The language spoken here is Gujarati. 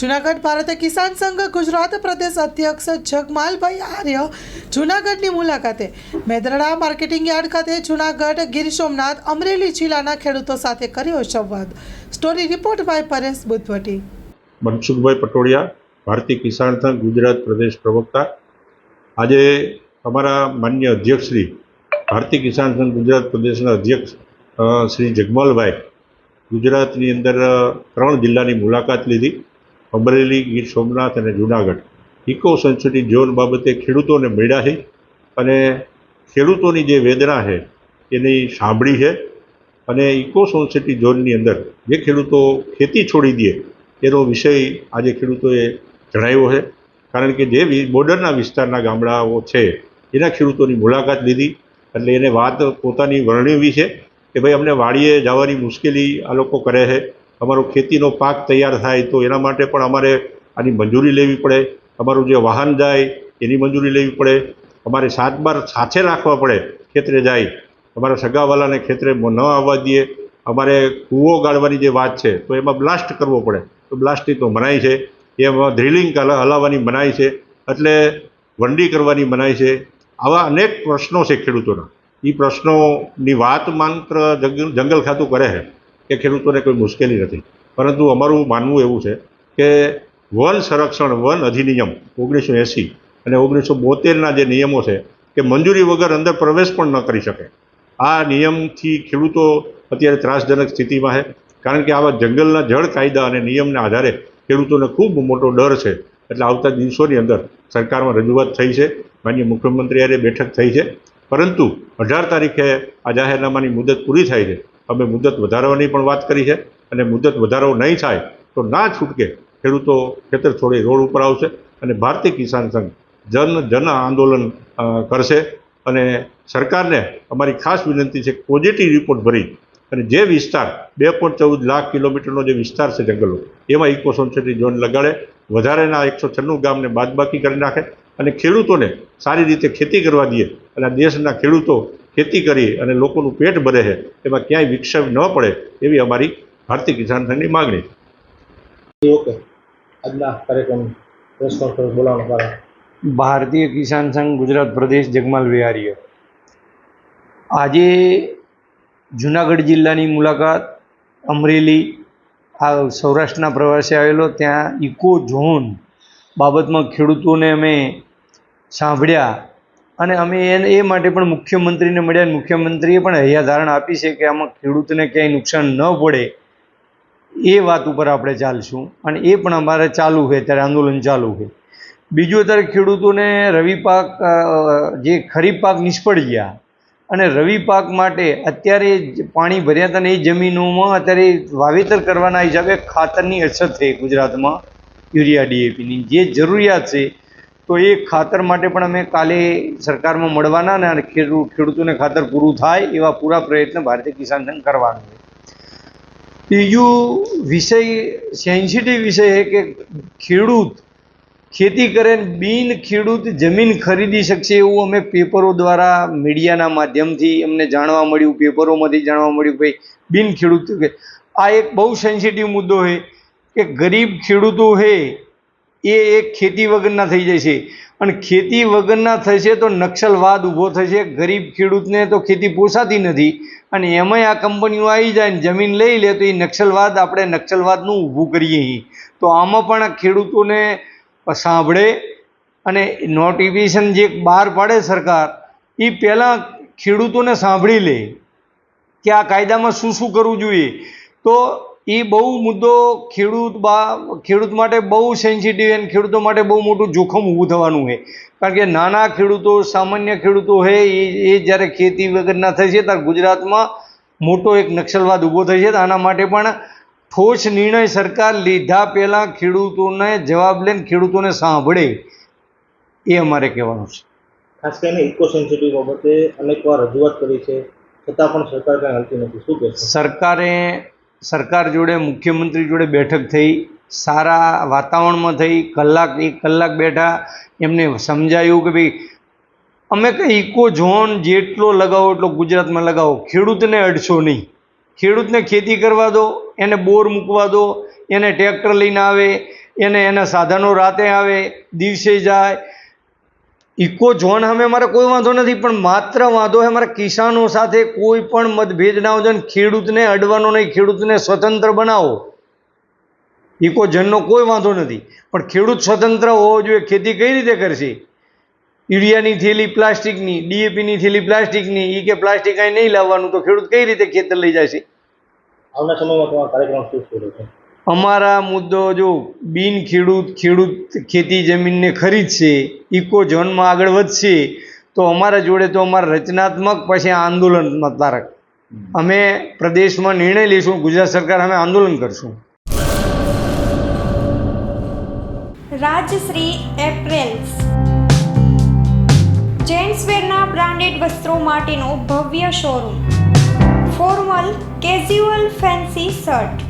જુનાગઢ ભારત કિસાન સંઘ ગુજરાત પ્રદેશ અધ્યક્ષ જગમાલભાઈ આર્ય જુનાગઢની મુલાકાતે મેદરડા માર્કેટિંગ યાર્ડ ખાતે જુનાગઢ ગીર સોમનાથ અમરેલી જિલ્લાના ખેડૂતો સાથે કર્યો સંવાદ. Story report by Paresh Buddhavati. Mansukhbhai Patodiya Bharatiya Kisan Sangh Gujarat પ્રદેશ પ્રવક્તા. આજે અમારા માન્ય અધ્યક્ષશ્રી ભારતીય કિસાન સંઘ ગુજરાત પ્રદેશના અધ્યક્ષ શ્રી જગમાલભાઈ ગુજરાતની અંદર ત્રણ જિલ્લાની મુલાકાત લીધી. અમરેલી ગીર સોમનાથ અને જુનાગઢ. ઇકો સેન્સિટિવ ઝોન બાબતે ખેડૂતોને મળ્યા છે અને ખેડૂતોની જે વેદના છે એની સાંભળી છે. અને ઇકો સેન્સિટિવ ઝોનની અંદર જે ખેડૂતો ખેતી છોડી દે એનો વિષય આજે ખેડૂતોએ જણાવ્યો છે. કારણ કે જે બોર્ડરના વિસ્તારના ગામડાઓ છે, એના ખેડૂતોની મુલાકાત લીધી એટલે એને વાત પોતાની વર્ણવી છે કે ભાઈ અમને વાડીએ જવાની મુશ્કેલી આ લોકો કરે છે. અમારો ખેતીનો પાક તૈયાર થાય તો એના માટે પણ અમારે આની મંજૂરી લેવી પડે. અમારું જે વાહન જાય એની મંજૂરી લેવી પડે. અમારે સાત બાર સાથે રાખવા પડે ખેતરે જાય. અમારા સગાવાલાને ખેતરે ન આવવા દઈએ. અમારે કૂવો ગાળવાની જે વાત છે તો એમાં બ્લાસ્ટ કરવો પડે. તો બ્લાસ્ટની તો મનાઈ છે. એમાં ડ્રિલિંગ હલાવવાની મનાઈ છે. એટલે વંડી કરવાની મનાઈ છે. આવા અનેક પ્રશ્નો છે ખેડૂતોના. એ પ્રશ્નોની વાત માત્ર જંગલ ખાતું કરે છે. કે ખેડૂતોને કોઈ મુશ્કેલી નથી. પરંતુ અમારું માનવું એવું છે કે વન સંરક્ષણ, વન અધિનિયમ ઓગણીસો એંસી અને ઓગણીસો બોતેરના જે નિયમો છે કે મંજૂરી વગર અંદર પ્રવેશ પણ ન કરી શકે. આ નિયમથી ખેડૂતો અત્યારે ત્રાસજનક સ્થિતિમાં છે. કારણ કે આવા જંગલના જળ કાયદા અને નિયમના આધારે ખેડૂતોને ખૂબ મોટો ડર છે. એટલે આવતા દિવસોની અંદર સરકારમાં રજૂઆત થઈ છે. માન્ય મુખ્યમંત્રી હારે બેઠક થઈ છે. પરંતુ અઢાર તારીખે આ જાહેરનામાની મુદત પૂરી થાય છે. અમે મુદત વધારવાની પણ વાત કરી છે અને મુદત વધારો નહીં થાય તો ના છૂટકે ખેડૂતો ખેતર છોડી રોડ ઉપર આવશે અને ભારતીય કિસાન સંઘ જન જન આંદોલન કરશે અને સરકારને અમારી ખાસ વિનંતી છે પોઝિટિવ રિપોર્ટ ભરી અને જે વિસ્તાર બે પોઈન્ટ ચૌદ લાખ કિલોમીટરનો જે વિસ્તાર છે જંગલો, એમાં ઇકો સોસાયટી ઝોન લગાડે, વધારેના એકસો છન્નું ગામને બાદબાકી કરી નાખે અને ખેડૂતોને સારી રીતે ખેતી કરવા દઈએ અને દેશના ખેડૂતો ખેતી કરી અને લોકોનું પેટ ભરે છે એમાં ક્યાંય વિક્ષેપ ન પડે એવી અમારી ભારતીય કિસાન સંઘની માગણી ઓકે. આજના કાર્યક્રમ પ્રેસ કોન્ફરન્સ બોલાવવાનું કારણ ભારતીય કિસાન સંઘ ગુજરાત પ્રદેશ જગમાલ વિહારીઓ આજે જુનાગઢ જિલ્લાની મુલાકાત અમરેલી આ સૌરાષ્ટ્રના પ્રવાસે આવેલો ત્યાં ઇકો ઝોન બાબતમાં ખેડૂતોને અમે સાંભળ્યા. અને અમે એને એ માટે પણ મુખ્યમંત્રીને મળ્યા અને મુખ્યમંત્રીએ પણ હૈયાધારણ આપી છે કે આમાં ખેડૂતને ક્યાંય નુકસાન ન પડે એ વાત ઉપર આપણે ચાલશું. અને એ પણ અમારે ચાલુ છે ત્યારે આંદોલન ચાલુ છે. બીજું અત્યારે ખેડૂતોને રવિ પાક જે ખરીફ પાક નિષ્ફળ ગયા અને રવિ પાક માટે અત્યારે પાણી ભર્યા હતા ને એ જમીનોમાં અત્યારે વાવેતર કરવાના હિસાબે ખાતરની અછત થઈ ગુજરાતમાં યુરિયા, ડીએપીની. જે જરૂરિયાત છે તો એ ખાતર માટે પણ અમે કાલે સરકારમાં મળવાના અને ખેડૂત ખેડૂતોને ખાતર પૂરું થાય એવા પૂરા પ્રયત્ન ભારતીય કિસાન સંઘ કરવાનો છે. ત્રીજું વિષય સેન્સિટિવ વિષય છે કે ખેડૂત ખેતી કરે બિન ખેડૂત જમીન ખરીદી શકશે એવું અમે પેપરો દ્વારા મીડિયાના માધ્યમથી અમને જાણવા મળ્યું, પેપરોમાંથી જાણવા મળ્યું ભાઈ બિન ખેડૂત આ એક બહુ સેન્સિટિવ મુદ્દો છે કે ગરીબ ખેડૂતો છે એ એક ખેતી વગરના થઈ જશે અને ખેતી વગરના થશે તો નક્સલવાદ ઊભો થશે, ગરીબ ખેડૂતને તો ખેતી પોસાતી નથી. અને એમાંય આ કંપનીઓ આવી જાય ને જમીન લઈ લે તો એ નક્સલવાદ, આપણે નક્સલવાદનું ઊભું કરીએ તો આમાં પણ ખેડૂતોને સાંભળે અને નોટિફિકેશન જે બહાર પાડે સરકાર, એ પહેલાં ખેડૂતોને સાંભળી લે કે આ કાયદામાં શું શું કરવું જોઈએ. તો એ બહુ મુદ્દો ખેડૂત બા ખેડૂત માટે બહુ સેન્સિટિવ અને ખેડૂતો માટે બહુ મોટું જોખમ ઊભું થવાનું છે. કારણ કે નાના ખેડૂતો સામાન્ય ખેડૂતો છે એ એ જ્યારે ખેતી વગરના થશે ત્યારે ગુજરાતમાં મોટો એક નક્સલવાદ ઊભો થશે તો આના માટે પણ ઠોસ નિર્ણય સરકાર લીધા પહેલાં ખેડૂતોને જવાબ લઈને ખેડૂતોને સાંભળે. એ અમારે કહેવાનું છે. ખાસ કરીને ઇકો સેન્સિટિવ બાબતે અનેકવાર રજૂઆત કરી છે. છતાં પણ સરકાર કાંઈ હાલતી નથી. શું કહે સરકારે સરકાર જોડે, મુખ્યમંત્રી જોડે બેઠક થઈ, સારા વાતાવરણમાં થઈ, કલાક, એક કલાક બેઠા, એમને સમજાયું કે ભાઈ, અમે કંઈ ઇકો ઝોન જેટલો લગાવો એટલો ગુજરાતમાં લગાવો. ખેડૂતને અડશો નહીં. ખેડૂતને ખેતી કરવા દો, એને બોર મૂકવા દો, એને ટ્રેક્ટર લઈને આવે, એને એના સાધનો રાતે આવે, દિવસે જાય ઇકો ઝોન અમે મારે કોઈ વાંધો નથી, પણ માત્ર વાંધો છે મારા કિસાનો સાથે કોઈ પણ મતભેદ ના હોય ખેડૂતને અડવાનો નહીં, ખેડૂતને સ્વતંત્ર બનાવો. ઇકો ઝોનનો કોઈ વાંધો નથી, પણ ખેડૂત સ્વતંત્ર હોવો જોઈએ, ખેતી કઈ રીતે કરશે? યુરિયાની થેલી, પ્લાસ્ટિકની, ડીએપીની થેલી, પ્લાસ્ટિકની એ કે પ્લાસ્ટિક અહીં નહીં લાવવાનું, તો ખેડૂત કઈ રીતે ખેતર લઈ જશે? આવના સમયમાં કાર્યક્રમ શું રહેશે અમારા મુદ્દો જો બિન ખેડૂત ખેડૂત ખેતી જમીનને ખરીદશે ઇકો ઝોનમાં આગળ વધશે, તો અમારા જોડે તો અમારા રચનાત્મક પછી આંદોલનાત્મક અમે પ્રદેશમાં નિર્ણય લઈશું, ગુજરાત સરકાર અમે આંદોલન કરશું. રાજશ્રી એપ્રેલ્સ. જેન્ટ્સવેરના બ્રાન્ડેડ વસ્ત્રો માટેનો ભવ્ય showroom. Formal casual fancy shirt.